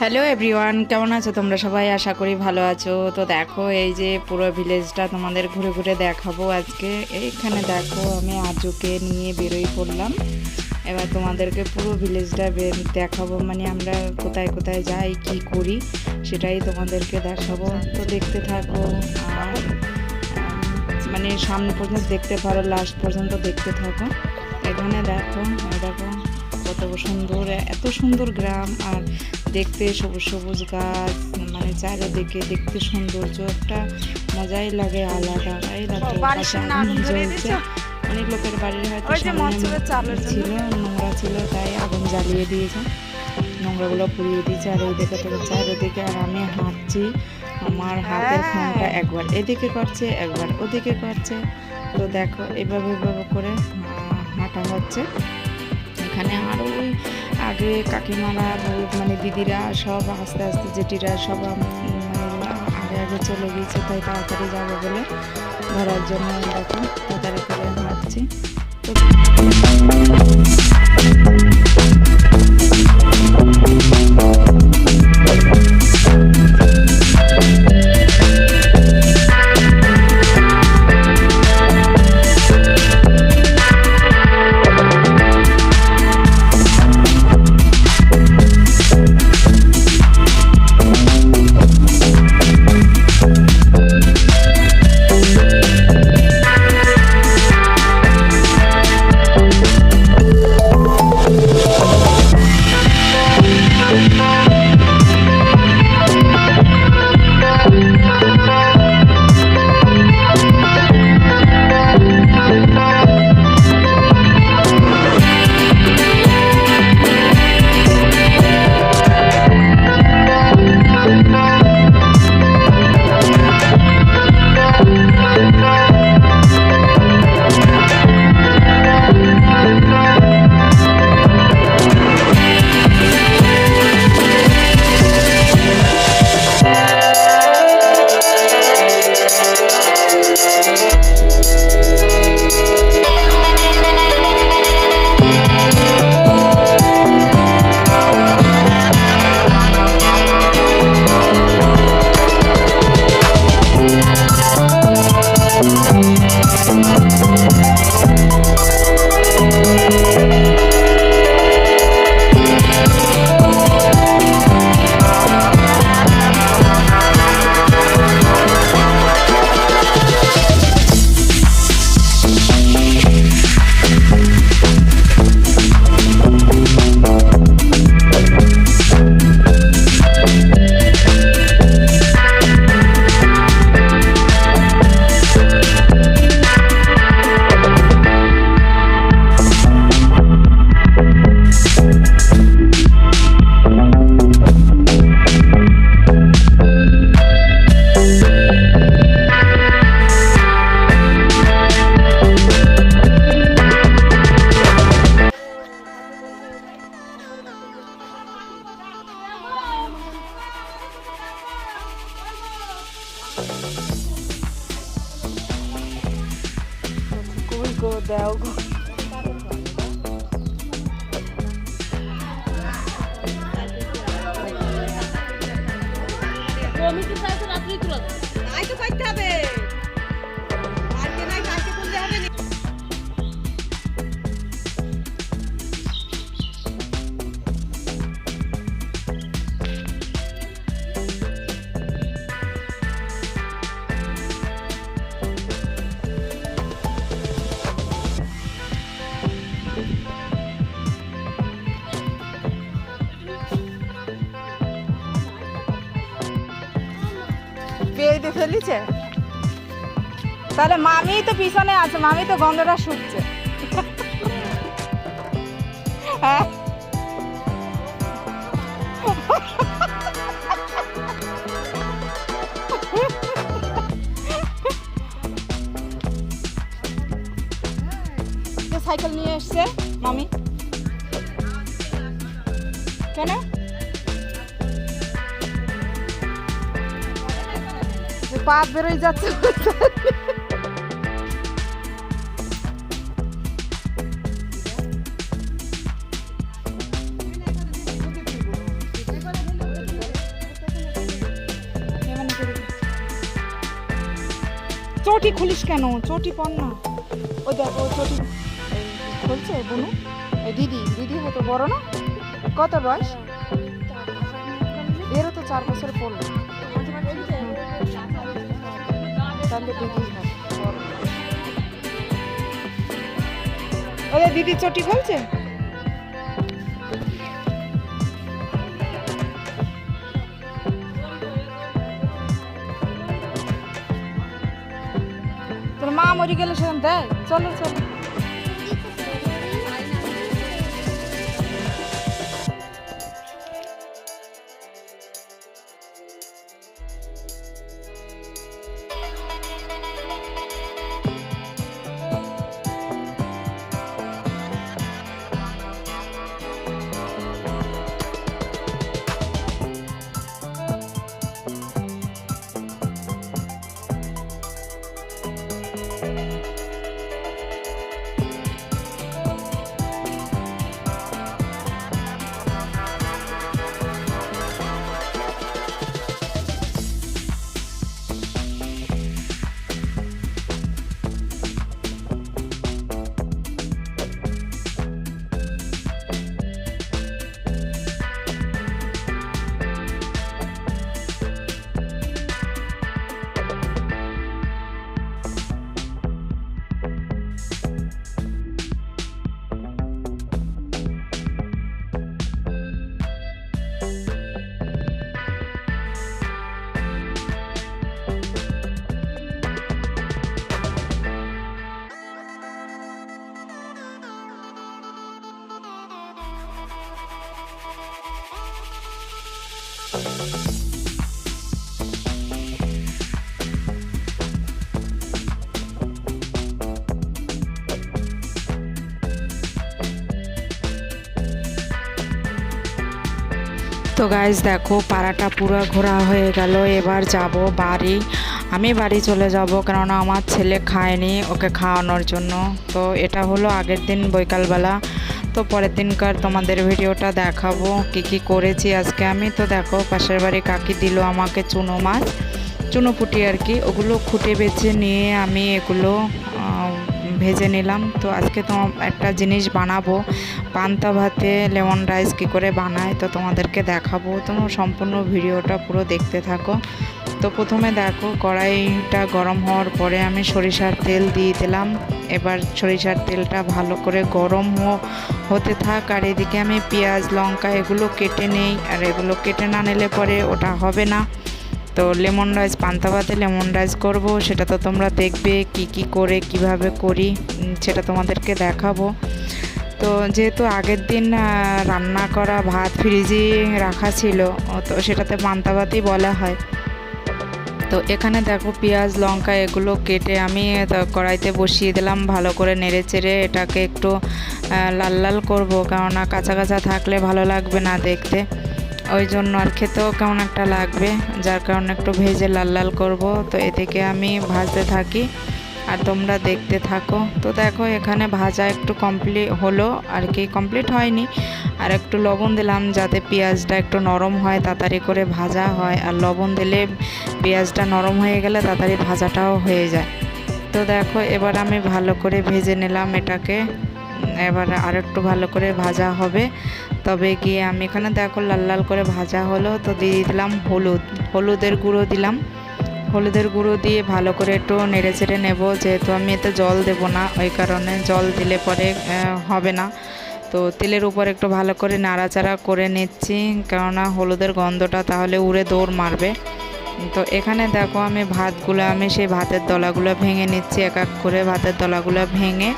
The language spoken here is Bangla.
হ্যালো এভরিওয়ান কেমন আছো তোমরা সবাই? আশা করি ভালো আছো। তো দেখো, এই যে পুরো ভিলেজটা তোমাদের ঘুরে ঘুরে দেখাবো আজকে। এইখানে দেখো, আমি আজুকে নিয়ে বেরোই পড়লাম। এবার তোমাদেরকে পুরো ভিলেজটা দেখাবো। মানে আমরা কোথায় কোথায় যাই, কি করি, সেটাই তোমাদেরকে দেখাবো। তো দেখতে থাকো, আর মানে সামনে পর্যন্ত দেখতে পারো লাস্ট পর্যন্ত দেখতে থাকো। এখানে দেখো দেখো, কত সুন্দর এত সুন্দর গ্রাম। আর দেখতে সবুজ সবুজ গাছ মানে চারিদিকে দেখতে সৌন্দর্য একটা মজাই লাগে আলাদা এই জ্বলছে। অনেক লোকের বাড়ির হয়তো। ছিল নোংরা ছিল তাই আগুন জ্বালিয়ে দিয়েছে। নোংরাগুলো পুড়িয়ে দিয়েছে আর এইদিকে তো চারিদিকে আর আমি হাঁটছি আমার হাতের হ্যাঁ। ফোনটা একবার এদিকে করছে একবার ওদিকে করছে। তো দেখো এভাবে এভাবে করে হাঁটা হচ্ছে। এখানে আরও আগে কাকিমারা মানে দিদিরা সব আস্তে আস্তে জেঠিরা সব আগে আগে চলে গিয়েছে, তাই তাড়াতাড়ি যাব বলে ধরার জন্য দেখো তাড়াতাড়ি করে হাঁটছি তো কই গো দাও গো তাই তো করতে বেরিয়ে তাহলে মামি তো পিছনে আছে, মামি তো গন্ধটা শুকছে। হ্যাঁ। সাইকেল নিয়ে এসছে মামি। কেন? পা বেরোয় যাচ্ছে। চটি খুলিস কেন? চটি পর না। ওই দেখো চটি খুলছে, বনু। দিদি দিদি হতো বড় না। কত বয়স? এরও তো চার বছর পড়ল। যে দিদি চটি খুলছে? তোর মা মরে গেলে সেখান দেয়। চলো চলো। তো গাইজ দেখো, পাড়াটা পুরো ঘোরা হয়ে গেল। এবার যাব বাড়ি। আমি বাড়ি চলে যাব, কেননা আমার ছেলে খায়নি ওকে খাওয়ানোর জন্য। তো এটা হলো আগের দিন বৈকালবেলা। তো পরের দিনকার তোমাদের ভিডিওটা দেখাবো, কি কি করেছি আজকে আমি। তো দেখো, পাশের বাড়ি কাকি দিল আমাকে চুনো মাছ, চুনো পুটি আর কি। ওগুলো খুঁটে বেছে নিয়ে আমি এগুলো ভেজে নিলাম। তো আজকে তো একটা জিনিস বানাবো। পান্তা ভাতে লেমন রাইস কী করে বানায় তো তোমাদেরকে দেখাবো। তোমরা সম্পূর্ণ ভিডিওটা পুরো দেখতে থাকো। তো প্রথমে দেখো, কড়াইটা গরম হওয়ার পরে আমি সরিষার তেল দিয়ে দিলাম। এবার সরিষার তেলটা ভালো করে গরম হতে থাক। আর এদিকে আমি পেঁয়াজ, লঙ্কা এগুলো কেটে নেই। আর এগুলো কেটে না নিলে পরে ওটা হবে না। তো লেমন রাইস, পান্তা ভাতে লেমন রাইস করব। সেটা তো তোমরা দেখবে কি কি করে, কীভাবে করি সেটা তোমাদেরকে দেখাবো। তো যেহেতু আগের দিন রান্না করা ভাত ফ্রিজে রাখা ছিল তো সেটাতে পান্তা ভাতই বলা হয়। তো এখানে দেখো পেঁয়াজ, লঙ্কা এগুলো কেটে আমি কড়াইতে বসিয়ে দিলাম, ভালো করে নেড়ে চেড়ে এটাকে একটু লাল লাল করব। কেননা কাঁচা কাঁচা থাকলে ভালো লাগবে না দেখতে। ওই জন্য আর খেতেও কেমন একটা লাগবে, যার কারণে একটু ভেজে লাল লাল করব। তো এদিকে আমি ভাজতে থাকি, আর তোমরা দেখতে থাকো। তো দেখো, এখানে ভাজা একটু কমপ্লিট হলো, আর কি কমপ্লিট হয়নি। আর একটু লবণ দিলাম যাতে পেঁয়াজটা একটু নরম হয়, তাড়াতাড়ি করে ভাজা হয়। আর লবণ দিলে পেঁয়াজটা নরম হয়ে গেলে তাড়াতাড়ি ভাজাটাও হয়ে যায়। তো দেখো, এবার আমি ভালো করে ভেজে নিলাম এটাকে। এবার আর একটু ভালো করে ভাজা হবে। তবে গিয়ে আমি এখানে দেখো লাল লাল করে ভাজা হলো, তো দিয়ে দিলাম হলুদ। হলুদের গুঁড়ো দিলাম। হলুদের গুঁড়ো দিয়ে ভালো করে একটু নেড়ে চেড়ে নেব, যেহেতু আমি এতে জল দেবো না, ওই কারণে জল দিলে পরে হবে না। তো তেলের উপর একটু ভালো করে নাড়াচাড়া করে নিচ্ছি, কেননা হলুদের গন্ধটা তাহলে উড়ে দৌড় মারবে। তো এখানে দেখো আমি ভাতগুলো, আমি সেই ভাতের দলাগুলো ভেঙে নিচ্ছি, এক এক করে ভাতের দলাগুলো ভেঙে।